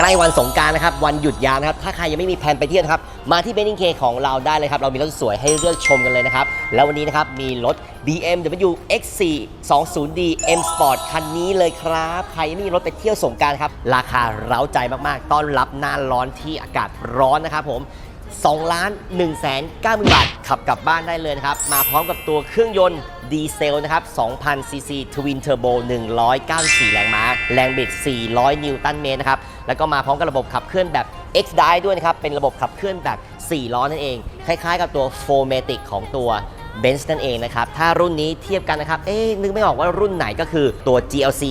ใกล้วันสงการนะครับ วันหยุดยาวนะครับ ถ้าใครยังไม่มีแผนไปเที่ยวนะครับ มาที่เบนนิงเคของเราได้เลยครับ เรามีรถสวยให้เลือกชมกันเลยนะครับ แล้ววันนี้นะครับ มีรถ BMW X4 20D M Sport คันนี้เลยครับ ใครไม่มีรถไปเที่ยวสงการครับ ราคาเร้าใจมากๆ ต้อนรับหน้าร้อนที่อากาศร้อนนะครับผม 2ล้าน1แสน9หมื่นบาท ขับกลับบ้านได้เลยนะครับ มาพร้อมกับตัวเครื่องยนต์ดีเซลนะครับ2,000 ซีซีทวินเทอร์โบ194 แรงม้า แรงบิด 400 นิวตันเมตรนะครับ แล้วก็มาพร้อมกับระบบขับเคลื่อนแบบ X Drive ด้วยนะครับ เป็นระบบขับเคลื่อนแบบ 4 ล้อนั่นเอง คล้ายๆ กับตัว 4 m a t i c ของตัว เบนซ์นั่นเองนะครับ ถ้ารุ่นนี้เทียบกันนะครับ เอ๊ะนึกไม่ออกว่ารุ่นไหนก็คือตัว GLC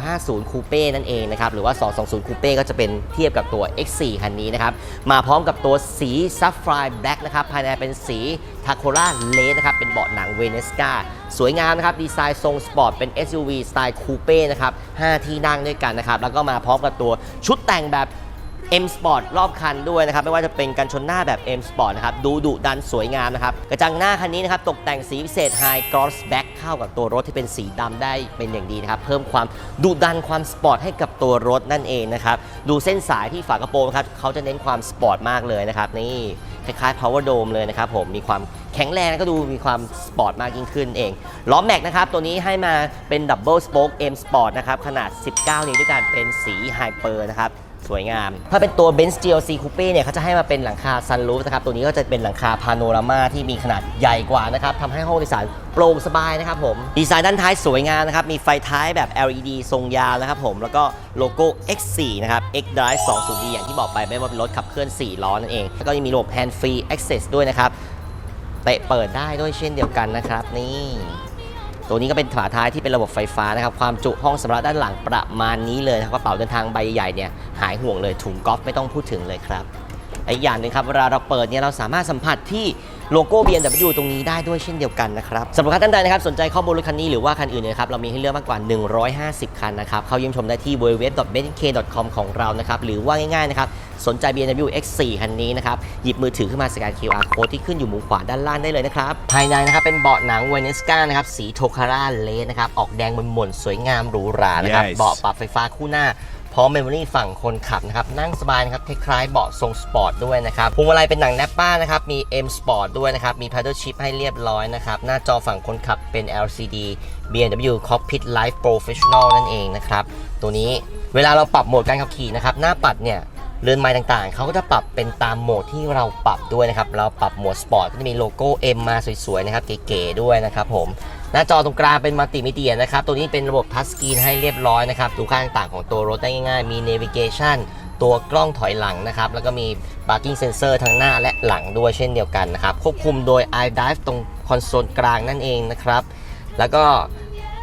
250 Coupe นั่นเองนะครับ หรือว่า 220 Coupe ก็จะเป็นเทียบกับตัว X4 คันนี้นะครับ มาพร้อมกับตัวสี Sapphire Black นะครับ ภายในเป็นสี t a c o r a l a นะครับ เป็นเบาะหนังเวเนสกาสวยงามนะครับ ดีไซน์ทรงสปอร์ตเป็น SUV สไตล์คูเป้นะครับ 5 ที่นั่งด้วยกันนะครับ แล้วก็มาพร้อมกับตัวชุดแต่งแบบ M Sport รอบคันด้วยนะครับไม่ว่าจะเป็นกันชนหน้าแบบ M Sport นะครับดูดุดันสวยงามนะครับกระจังหน้าคันนี้นะครับตกแต่งสีพิเศษ High Gloss Black เข้ากับตัวรถที่เป็นสีดำได้เป็นอย่างดีนะครับเพิ่มความดุดันความสปอร์ตให้กับตัวรถนั่นเองนะครับดูเส้นสายที่ฝากระโปรงครับเขาจะเน้นความสปอร์ตมากเลยนะครับนี่คล้ายๆ Power Dome เลยนะครับผมมีความแข็งแรงก็ดูมีความสปอร์ตมากยิ่งขึ้นเองล้อแม็กนะครับตัวนี้ให้มาเป็น Double Spoke M Sport นะครับขนาด 19 นิ้วด้วยกันเป็นสี Hyper นะครับ สวยงาม ถ้าเป็นตัว Benz GLC Coupe เนี่ยเขาจะให้มาเป็นหลังคา sunroof นะครับ ตัวนี้ก็จะเป็นหลังคาพาโนรามาที่มีขนาดใหญ่กว่านะครับทำให้ห้องโดยสารโปร่งสบายนะครับผม ดีไซน์ด้านท้ายสวยงามนะครับ มีไฟท้ายแบบ LED ทรงยาวนะครับผม แล้วก็โลโก้ X4 นะครับ X Drive 20D อย่างที่บอกไปไม่ว่าเป็นรถขับเคลื่อน 4 ล้อนั่นเอง แล้วก็ยังมีระบบ hand free access ด้วยนะครับเตะเปิดได้ด้วยเช่นเดียวกันนะครับนี่ ตัวนี้ก็เป็นฝาท้ายที่เป็นระบบไฟฟ้านะครับความจุห้องสำหรับด้านหลังประมาณนี้เลยนะครับกระเป๋าเดินทางใบใหญ่เนี่ยหายห่วงเลยถุงกอล์ฟไม่ต้องพูดถึงเลยครับอีกอย่างหนึ่งครับเวลาเราเปิดเนี่ยเราสามารถสัมผัสที่ โลโก้ BMW ตรงนี้ได้ด้วยเช่นเดียวกันนะครับสำหรับท่านใดนะครับสนใจข้อมูลรถคันนี้หรือว่าคันอื่นเนยนะครับเรามีให้เลือกมากกว่า 150 คันนะครับเข้าเยี่ยมชมได้ที่ www.benk.com ของเรานะครับหรือว่าง่ายๆนะครับสนใจ BMW X4 คันนี้นะครับหยิบมือถือขึ้นมาสแกน QR code ที่ขึ้นอยู่มุมขวาด้านล่างได้เลยนะครับภายในนะครับเป็นเบาะหนังเวเนสกานะครับสีโทคาร่าเลนะครับออกแดงมนมนๆสวยงามหรูหรานะครับ Yes เบาะปรับไฟฟ้าคู่หน้า พร้อมเมมโมรี่ฝั่งคนขับนะครับนั่งสบายนะครับคล้ายๆเบาะทรงสปอร์ตด้วยนะครับพวงมาลัยเป็นหนังแนปป้านะครับมี M Sport ด้วยนะครับมี Paddle Shift ให้เรียบร้อยนะครับหน้าจอฝั่งคนขับเป็น LCD BMW Cockpit Live Professional นั่นเองนะครับตัวนี้เวลาเราปรับโหมดการขับขี่นะครับหน้าปัดเนี่ยเรือนไม้ต่างๆ เขาก็จะปรับเป็นตามโหมดที่เราปรับด้วยนะครับ เราปรับโหมดสปอร์ตก็จะมีโลโก้ M มาสวยๆนะครับ เก๋ๆด้วยนะครับผม หน้าจอตรงกลางเป็นมัลติมีเดียนะครับ ตัวนี้เป็นระบบทัชสกรีนให้เรียบร้อยนะครับ ดูค่าต่างๆของตัวรถได้ง่ายๆ มี navigation ตัวกล้องถอยหลังนะครับ แล้วก็มี parking sensor ทั้งหน้าและหลังด้วยเช่นเดียวกันนะครับ ควบคุมโดย iDrive ตรงคอนโซลกลางนั่นเองนะครับ แล้วก็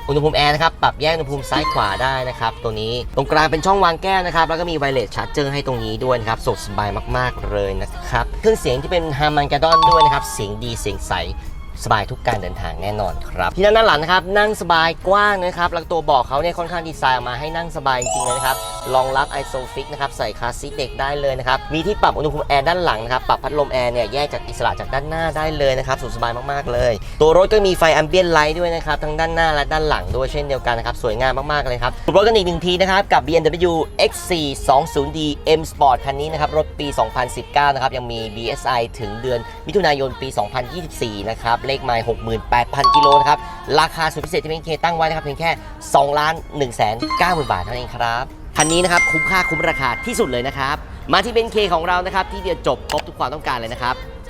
อุณหภูมิแอร์นะครับ ปรับแยกอุณหภูมิซ้ายขวาได้นะครับ ตัวนี้ตรงกลางเป็นช่องวางแก้วนะครับ แล้วก็มีไวเลสชาร์จเจอร์ให้ตรงนี้ด้วยนะครับสะดวกสบายมาก ๆ เลยนะครับ เครื่องเสียงที่เป็นฮาร์มันกาดอนด้วยนะครับ เสียงดีเสียงใส สบายทุกการเดินทางแน่นอนครับ ที่นั่งด้านหลังนะครับนั่งสบายกว้างนะครับแล้วตัวเบอกเขาเนี่ยค่อนข้างดีไซน์มาให้นั่งสบายจริงๆเลยนะครับรองรับ ISOFIX นะครับใส่คาร์ซีเด็กได้เลยนะครับมีที่ปรับอุณหภูมิแอร์ด้านหลังนะครับปรับพัดลมแอร์เนี่ยแยกจากอิสระจากด้านหน้าได้เลยนะครับสะดสบายมากๆเลย ตัวรถก็มีไฟแอมเบียนไลท์ด้วยนะครับทั้งด้านหน้าและด้านหลังด้วยเช่นเดียวกันนะครับสวยงามมากๆเลยครับรถกันอีกหนึ่งทีนะครับกับ BMW X4 20D M Sport คันนี้นะครับรถปี 2019 นะครับยังมี BSI ถึงเดือนมิถุนายนปี 2024 นะครับเลขไมล์68,000 กิโลนะครับ ราคาสุดพิเศษที่เป็นเคตั้งไว้นะครับเพียงแค่ 2 ล้าน1แสน90,000 บาทเท่านั้นเองครับคันนี้นะครับคุ้มค่าคุ้มราคาที่สุดเลยนะครับ มาที่เบนเคของเรานะครับที่เดียวจบครบทุกความต้องการเลยนะครับ